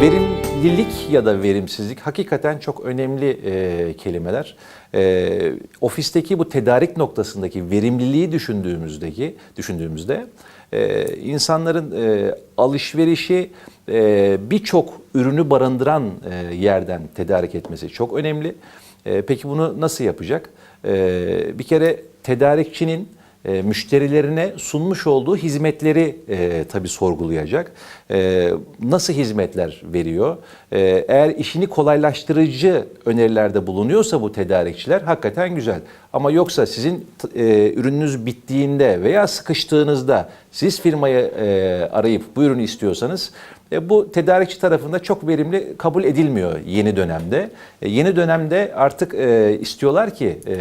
Verimlilik ya da verimsizlik hakikaten çok önemli e, kelimeler. E, ofisteki bu tedarik noktasındaki verimliliği düşündüğümüzdeki düşündüğümüzde e, insanların e, alışverişi e, birçok ürünü barındıran e, yerden tedarik etmesi çok önemli. E, peki bunu nasıl yapacak? E, bir kere tedarikçinin e, müşterilerine sunmuş olduğu hizmetleri e, tabii sorgulayacak. E, nasıl hizmetler veriyor? E, eğer işini kolaylaştırıcı önerilerde bulunuyorsa bu tedarikçiler hakikaten güzel. Ama yoksa sizin e, ürününüz bittiğinde veya sıkıştığınızda siz firmayı e, arayıp bu ürünü istiyorsanız e, bu tedarikçi tarafında çok verimli kabul edilmiyor yeni dönemde. E, yeni dönemde artık e, istiyorlar ki e,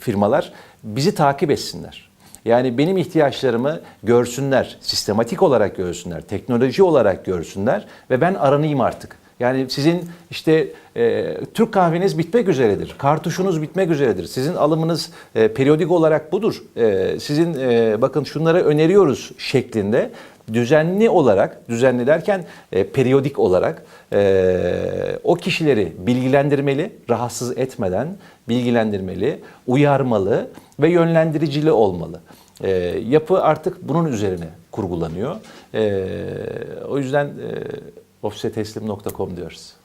firmalar bizi takip etsinler. Yani benim ihtiyaçlarımı görsünler, sistematik olarak görsünler, teknoloji olarak görsünler ve ben aranayım artık. Yani sizin işte e, Türk kahveniz bitmek üzeredir, kartuşunuz bitmek üzeredir. Sizin alımınız e, periyodik olarak budur. E, sizin e, bakın şunları öneriyoruz şeklinde düzenli olarak, düzenli derken e, periyodik olarak e, o kişileri bilgilendirmeli, rahatsız etmeden bilgilendirmeli, uyarmalı ve yönlendiricili olmalı. E, yapı artık bunun üzerine kurgulanıyor. E, o yüzden e, ofiseteslim.com diyoruz.